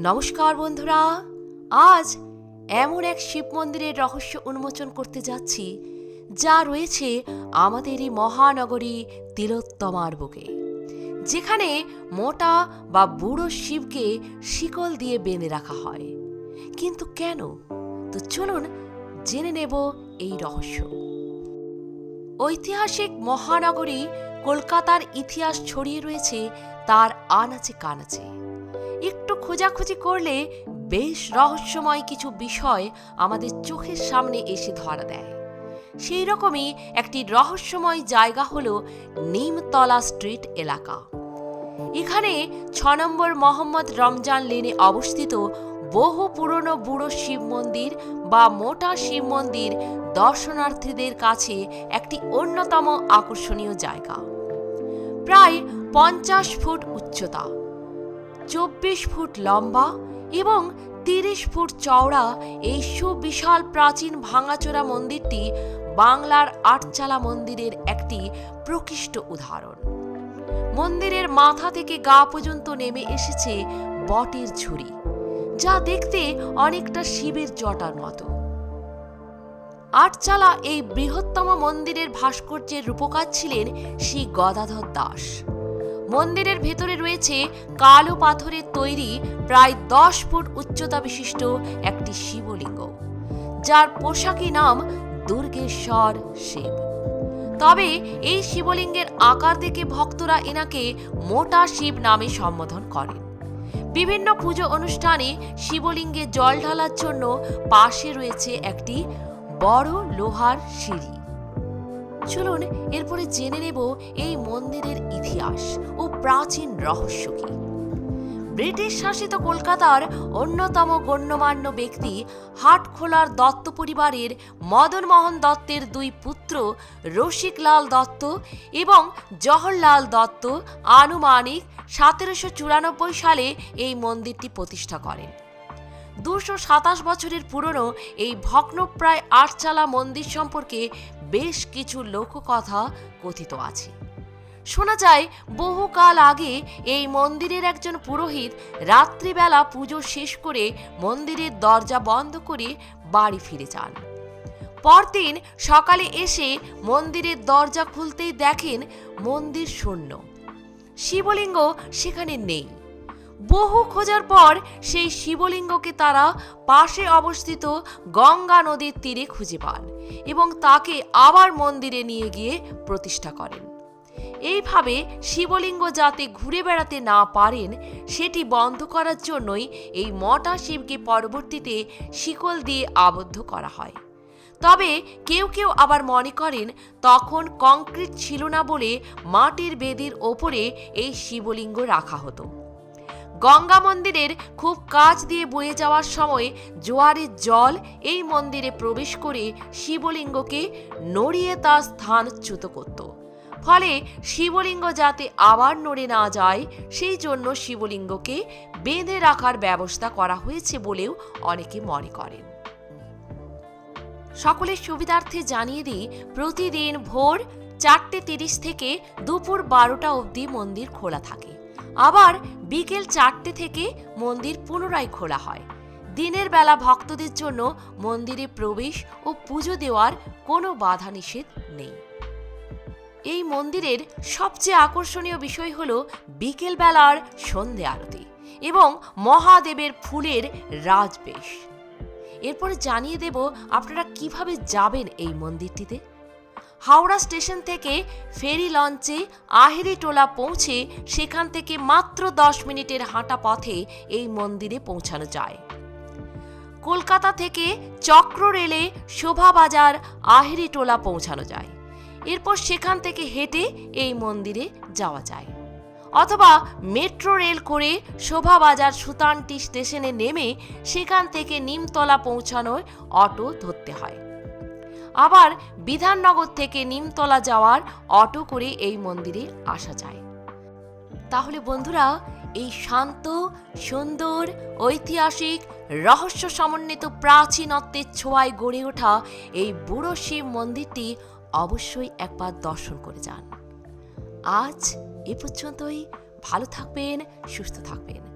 নমস্কার বন্ধুরা। আজ এমন এক শিব মন্দিরের রহস্য উন্মোচন করতে যাচ্ছি, যা রয়েছে আমাদের এই মহানগরী তিলোত্তমার বুকে। যেখানে মোটা বা বুড়ো শিবকে শিকল দিয়ে বেঁধে রাখা হয়। কিন্তু কেন? তো চলুন জেনে নেব এই রহস্য। ঐতিহাসিক মহানগরী কলকাতার ইতিহাস ছড়িয়ে রয়েছে তার আনাচে কানাচে। একটু খোঁজাখুঁজি করলে বেশ রহস্যময় কিছু বিষয় আমাদের চোখের সামনে এসে ধরা দেয়। সেই রকমই একটি রহস্যময় জায়গা হল নিমতলা স্ট্রিট এলাকা। এখানে ছ নম্বর মোহাম্মদ রমজান লেনে অবস্থিত বহু পুরনো বুড়ো শিব মন্দির বা মোটা শিব মন্দির দর্শনার্থীদের কাছে একটি অন্যতম আকর্ষণীয় জায়গা। প্রায় পঞ্চাশ ফুট উচ্চতা। চব্বিশ ফুট লম্বা এবং তিরিশ ফুট চওড়া এই সুবিশাল প্রাচীন ভাঙাচোরা মন্দিরটি বাংলার আটচালা মন্দিরের একটি প্রকৃষ্ট উদাহরণ। মন্দিরের মাথা থেকে গা পর্যন্ত নেমে এসেছে বটের ঝুড়ি, যা দেখতে অনেকটা শিবের জটার মতো। আটচালা এই বৃহত্তম মন্দিরের ভাস্কর্যের রূপকার ছিলেন শ্রী গদাধর দাস। মন্দিরের ভেতরে রয়েছে কালো পাথরের তৈরি, প্রায় দশ ফুট উচ্চতা বিশিষ্ট একটি শিবলিঙ্গ। যার পোশাকি নাম দুর্গেশ্বর শিব। তবে এই শিবলিঙ্গের আকার দেখে ভক্তরা এনাকে মোটা শিব নামে সম্বোধন করেন। বিভিন্ন পুজো অনুষ্ঠানে শিবলিঙ্গে জল ঢালার জন্য পাশে রয়েছে একটি বড় লোহার সিঁড়ি। চলুন এরপরে জেনে নেব এই মন্দিরের ইতিহাস ও প্রাচীন রহস্য কি। ব্রিটিশ শাসিত কলকাতার অন্যতম গণ্যমান্য ব্যক্তি হাটখোলার দত্ত পরিবারের মদনমোহন দত্তের দুই পুত্র রসিকলাল দত্ত এবং জওহরলাল দত্ত আনুমানিক সতেরোশো চুরানব্বই সালে এই মন্দিরটি প্রতিষ্ঠা করেন। দুশো সাতাশ বছরের পুরনো এই ভগ্নপ্রায় আটচালা মন্দির সম্পর্কে বেশ কিছু লোককথা কথিত আছে। শোনা যায়, বহুকাল আগে এই মন্দিরের একজন পুরোহিত রাত্রিবেলা পুজো শেষ করে মন্দিরের দরজা বন্ধ করে বাড়ি ফিরে যান। পরদিন সকালে এসে মন্দিরের দরজা খুলতেই দেখেন মন্দির শূন্য। শিবলিঙ্গ সেখানে নেই। বহু খোঁজার পর সেই শিবলিঙ্গকে তারা পাশে অবস্থিত গঙ্গা নদীর তীরে খুঁজে পান। এবং তাকে আবার মন্দিরে নিয়ে গিয়ে প্রতিষ্ঠা করেন। এইভাবে শিবলিঙ্গ যাতে ঘুরে বেড়াতে না পারেন, সেটি বন্ধ করার জন্যই এই মটা শিবকে পরবর্তীতে শিকল দিয়ে আবদ্ধ করা হয়। তবে কেউ কেউ আবার মনে করেন, তখন কংক্রিট ছিল না বলে মাটির বেদির ওপরে এই শিবলিঙ্গ রাখা হতো। গঙ্গা মন্দিরের খুব কাছ দিয়ে বয়ে যাওয়ার সময় জোয়ারের জল এই মন্দিরে প্রবেশ করে শিবলিঙ্গকে নড়িয়ে তার স্থানচ্যুত করত। ফলে শিবলিঙ্গ যাতে আবার নড়ে না যায়, সেই জন্য শিবলিঙ্গকে বেঁধে রাখার ব্যবস্থা করা হয়েছে বলেও অনেকে মনে করেন। সকলের সুবিধার্থে জানিয়ে দিই, প্রতিদিন ভোর চারটে তিরিশ থেকে দুপুর বারোটা অবধি মন্দির খোলা থাকে। আবার বিকেল চারটে থেকে মন্দির পুনরায় খোলা হয়। দিনের বেলা ভক্তদের জন্য মন্দিরে প্রবেশ ও পুজো দেওয়ার কোনো বাধা নিষেধ নেই। এই মন্দিরের সবচেয়ে আকর্ষণীয় বিষয় হল বিকেলবেলার সন্ধে আরতি এবং মহাদেবের ফুলের রাজবেশ। এরপরে জানিয়ে দেব আপনারা কীভাবে যাবেন এই মন্দিরটিতে। হাওড়া স্টেশন থেকে ফেরি লঞ্চে আহেরিটোলা পৌঁছে সেখান থেকে মাত্র দশ মিনিটের হাঁটা পথে এই মন্দিরে পৌঁছানো যায়। কলকাতা থেকে চক্র রেলে শোভাবাজার আহেরিটোলা পৌঁছানো যায়। এরপর সেখান থেকে হেঁটে এই মন্দিরে যাওয়া যায়। অথবা মেট্রো রেল করে শোভাবাজার সুতানটি স্টেশনে নেমে সেখান থেকে নিমতলা পৌঁছানোর অটো ধরতে হয়। আবার বিধাননগর থেকে নিমতলা যাওয়ার অটো করে এই মন্দিরে আসা যায়। তাহলে বন্ধুরা, এই শান্ত, সুন্দর, ঐতিহাসিক, রহস্য সমন্বিত প্রাচীনত্বের ছোঁয়ায় গড়ে ওঠা এই বুড়ো শিব মন্দিরটি অবশ্যই একবার দর্শন করে যান। আজ এ পর্যন্তই। ভালো থাকবেন, সুস্থ থাকবেন।